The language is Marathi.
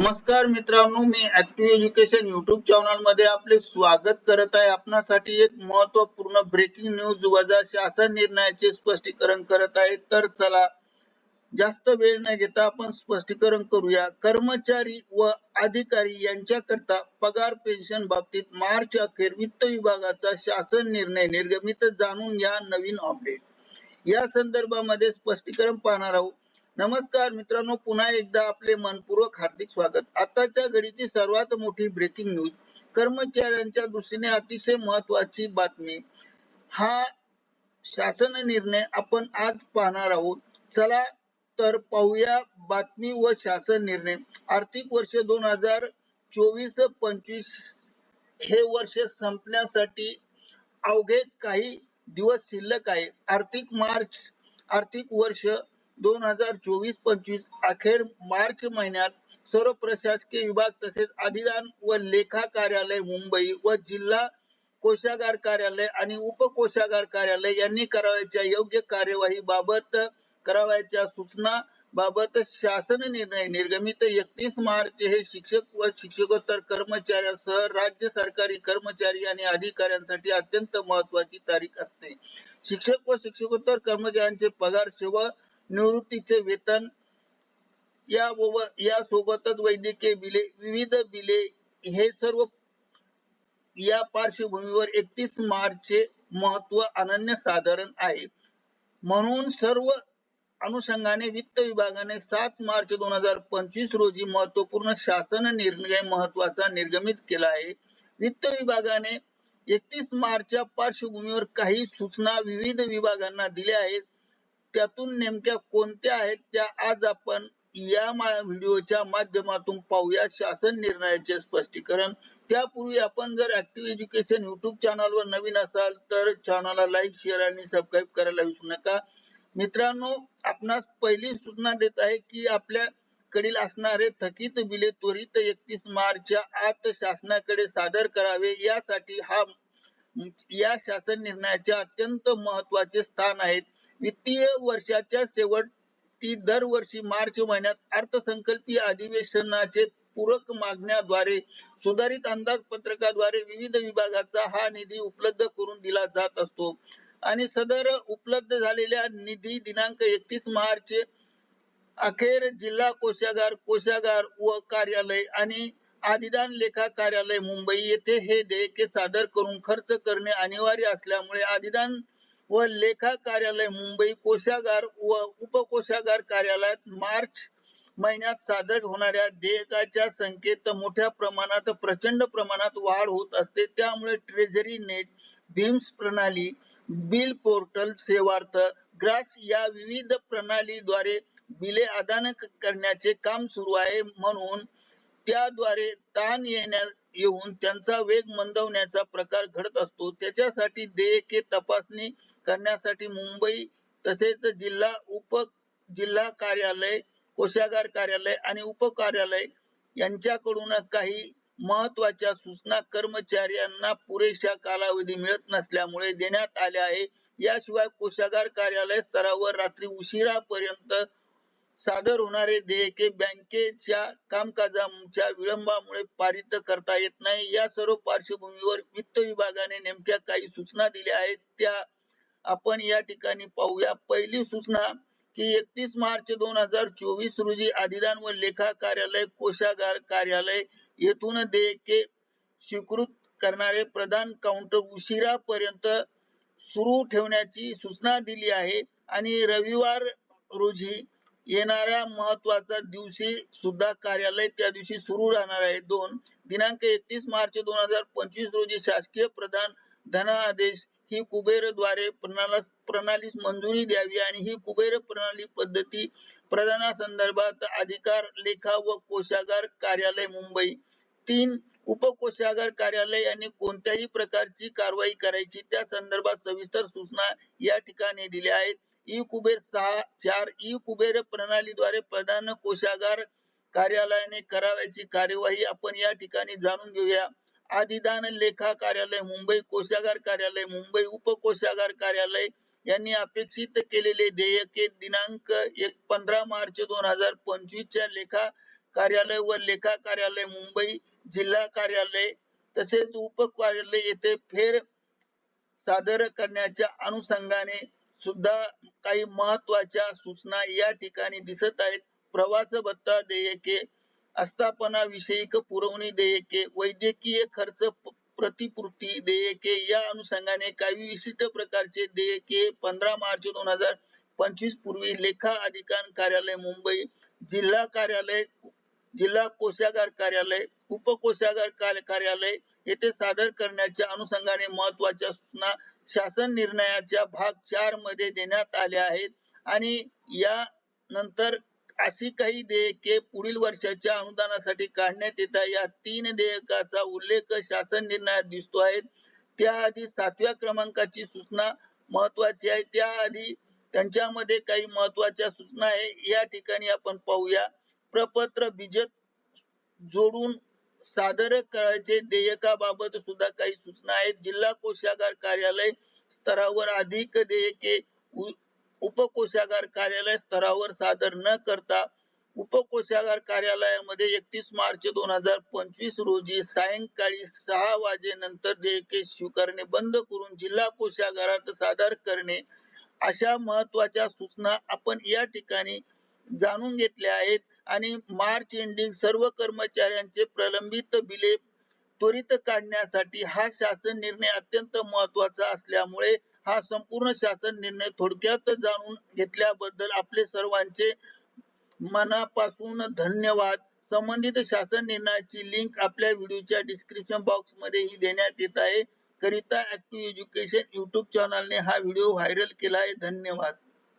नमस्कार मित्रांनो मी ऍक्टिव्ह एज्युकेशन युट्यूब चॅनलमध्ये आपले स्वागत करत आहे. आपणासाठी एक महत्त्वपूर्ण ब्रेकिंग न्यूज वजा शासन निर्णयाचे स्पष्टीकरण करत आहे. तर चला जास्त वेळ न घेता आपण स्पष्टीकरण करूया. कर्मचारी व अधिकारी यांच्याकरता पगार पेन्शन बाबतीत मार्च अखेर वित्त विभागाचा शासन निर्णय निर्गमित जाणून या नवीन अपडेट या संदर्भामध्ये स्पष्टीकरण पाहणार आहोत. नमस्कार मित्रांनो पुन्हा एकदा आपले मनपूर्वक हार्दिक स्वागत. आताच्या घडीची सर्वात मोठी ब्रेकिंग न्यूज कर्मचाऱ्यांच्या दृष्टीने अतिशय महत्वाची बातमी. हा शासन निर्णय आपण आज पाहणार आहोत. चला तर पाहूया बातमी व शासन निर्णय. आर्थिक वर्ष दोन हजार चोवीस पंचवीस हे वर्ष संपण्यासाठी अवघे काही दिवस शिल्लक आहे. आर्थिक मार्च आर्थिक वर्ष दोन हजार चोवीस पंचवीस अखेर मार्च महिन्यात सर्व प्रशासकीय विभाग तसेच अधिदान व लेखा कार्यालय मुंबई व जिल्हा कोषागार कार्यालय आणि उपकोषागार कार्यालय यांनी करावयाच्या योग्य कार्यवाही बाबत करावयाच्या सूचना बाबत शासन निर्णय निर्गमित. एकतीस मार्च हे शिक्षक व शिक्षकोत्तर कर्मचाऱ्यांसह राज्य सरकारी कर्मचारी आणि अधिकाऱ्यांसाठी अत्यंत महत्वाची तारीख असते. शिक्षक व शिक्षकोत्तर कर्मचाऱ्यांचे पगार सेवा निवृत्तीचे वेतन या यासोबतच वैद्यकीय बिले विविध बिले हे सर्व या पार्श्वभूमीवर एकतीस मार्च चे महत्त्व अनन्य साधारण आहे. म्हणून सर्व अनुषंगाने वित्त विभागाने सात मार्च दोन हजार पंचवीस रोजी महत्त्वपूर्ण शासन निर्णय महत्त्वाचा निर्गमित केला आहे. वित्त विभागाने एकतीस मार्चच्या पार्श्वभूमीवर काही सूचना विविध विभागांना दिल्या आहेत. त्यातून नेमक्या कोणत्या आहेत त्या आज आपण या व्हिडिओच्या माध्यमातून पाहूया. शासन निर्णयाचे स्पष्टीकरण. त्यापूर्वी आपण जर ऍक्टिव्ह एज्युकेशन युट्यूब चॅनलवर नवीन असाल तर चॅनलला लाईक शेअर आणि सबस्क्राईब करायला विसरू नका. मित्रांनो आपणास पहिली सूचना देत आहे की आपल्याकडील असणारे थकीत बिले त्वरित एकतीस मार्चच्या आत शासनाकडे सादर करावे. यासाठी हा या शासन निर्णयाचे अत्यंत महत्त्वाचे स्थान आहेत. वित्तीय वर्षाच्या शेवटी दरवर्षी मार्च महिन्यात अर्थसंकल्पीय अधिवेशनाचे पूरक मागण्याद्वारे सुधारित अंदाजपत्रकाद्वारे विविध विभागाचा हा निधी उपलब्ध करून दिला जात असतो. आणि सदर उपलब्ध झालेल्या निधी दिनांक एकतीस मार्च अखेर जिल्हा कोषागार कोषागार व कार्यालय आणि आदिदान लेखा कार्यालय मुंबई येथे हे देयके सादर करून खर्च करणे अनिवार्य असल्यामुळे आदिदान व लेखा कार्यालय मुंबई कोषागार व उपकोषागार कार्यालयात मार्च महिन्यात सादर होणाऱ्या देयकाच्या संख्येत मोठ्या प्रमाणात प्रचंड प्रमाणात वाढ होत असते. त्यामुळे ट्रेझरी नेट भीम्स प्रणाली बिल पोर्टल सेवार्थ ग्रास या विविध प्रणालीद्वारे बिले आदान करण्याचे काम सुरू आहे. म्हणून त्याद्वारे ताण येण्या येऊन त्यांचा वेग मंदवण्याचा प्रकार घडत असतो. त्याच्यासाठी देयके तपासणी करण्यासाठी मुंबई तसेच जिल्हा उप जिल्हा कार्यालय कोषागार कार्यालय आणि उप कार्यालय यांच्याकडून काही महत्त्वाच्या सूचना कर्मचाऱ्यांना पुरेशा कालावधी मिळत नसल्यामुळे देण्यात आल्या आहे. याशिवाय कोषागार कार्यालय स्तरावर रात्री उशिरापर्यंत सादर होणारे देयके बँकेच्या कामकाजाच्या विलंबामुळे पारित करता येत नाही. या सर्व पार्श्वभूमीवर वित्त विभागाने नेमक्या काही सूचना दिल्या आहेत. त्या आपण या ठिकाणी पाहूया. पहिली सूचना की एकतीस मार्च दोन हजार चोवीस रोजी अधिदान व लेखा कार्यालय कोषागार कार्यालय येथून देयके स्वीकृत करणारे प्रधान काउंटर उशिरापर्यंत सुरू ठेवण्याची सूचना दिली आहे. आणि रविवार रोजी येणाऱ्या महत्त्वाच्या दिवशी सुद्धा कार्यालय त्या दिवशी सुरू राहणार आहे. दोन दिनांक एकतीस मार्च दोन हजार पंचवीस रोजी शासकीय प्रधान धनादेश ही कुबेरद्वारे प्रणालीस मंजुरी द्यावी आणि ही कुबेर प्रणाली पद्धती प्रदाना संदर्भात अधिकार लेखा व कोशागार कार्यालय मुंबई. तीन उपकोशागार कार्यालय यांनी कोणत्याही प्रकारची कारवाई करायची. त्या संदर्भात सविस्तर सूचना या ठिकाणी दिल्या आहेत. ई कुबेर सहा चार ई कुबेर प्रणालीद्वारे प्रधान कोशागार कार्यालयाने करावयाची कार्यवाही आपण या ठिकाणी जाणून घेऊया. आदिदान लेखा कार्यालय मुंबई कोषागार कार्यालय मुंबई उपकोषागार कार्यालय यांनी अपेक्षित केलेले देयके दिनांक एक पंधरा मार्च दोन हजार पंचवीस च्या लेखा कार्यालय व लेखा कार्यालय मुंबई जिल्हा कार्यालय तसेच उप कार्यालय येथे फेर सादर करण्याच्या अनुषंगाने सुद्धा काही महत्त्वाच्या सूचना या ठिकाणी दिसत आहेत. प्रवास भत्ता देयके आस्थापनाविषयक पुरवणी देयके वैद्यकीय खर्च प्रतिपूर्ती देयके या अनुषंगाने काही विशिष्ट प्रकारचे देयके पंधरा मार्च दोन हजार पंचवीस पूर्वी लेखा अधिकार कार्यालय मुंबई जिल्हा कार्यालय जिल्हा कोषागार कार्यालय उपकोषागार कार्यालय येथे सादर करण्याच्या अनुषंगाने महत्त्वाच्या सूचना शासन निर्णयाच्या भाग चारमध्ये देण्यात आल्या आहेत. आणि या नंतर अशी काही देयके पुढील वर्षाच्या अनुदानासाठी काढण्यात येत आहे. या तीन देयकाचा उल्लेख शासन निर्णयात दिसतो आहे. त्याआधी सातव्या क्रमांकाची सूचना महत्वाची आहे. त्याआधी त्यांच्यामध्ये काही महत्त्वाच्या सूचना आहे. या ठिकाणी आपण पाहूया. प्रपत्र बिजत जोडून सादर करायचे देयकाबाबत सुद्धा काही सूचना आहेत. जिल्हा कोषागार कार्यालय स्तरावर अधिक देयके उपकोषागार कार्यालय स्तरावर सादर न करता उपकोषागार कार्यालयामध्ये एकतीस मार्च दोन हजार पंचवीस रोजी सायंकाळी सहा वाजेनंतर देयके स्वीकारणे बंद करून जिल्हा कोषागारात सादर करणे अशा महत्त्वाच्या सूचना आपण या ठिकाणी जाणून घेतल्या आहेत. आणि मार्च एंडिंग सर्व कर्मचाऱ्यांचे प्रलंबित बिले त्वरित काढण्यासाठी हा शासन निर्णय अत्यंत महत्त्वाचा असल्यामुळे हा संपूर्ण शासन निर्णय थोडक्यात जाणून घेतल्याबद्दल आपले सर्वांचे मनापासून धन्यवाद. संबंधित शासन निर्णयाची लिंक आपल्या व्हिडिओच्या डिस्क्रिप्शन बॉक्समध्ये ही देण्यात येत आहे. करिता ऍक्टिव्ह एज्युकेशन युट्यूब चॅनलने हा व्हिडिओ व्हायरल केला आहे. धन्यवाद.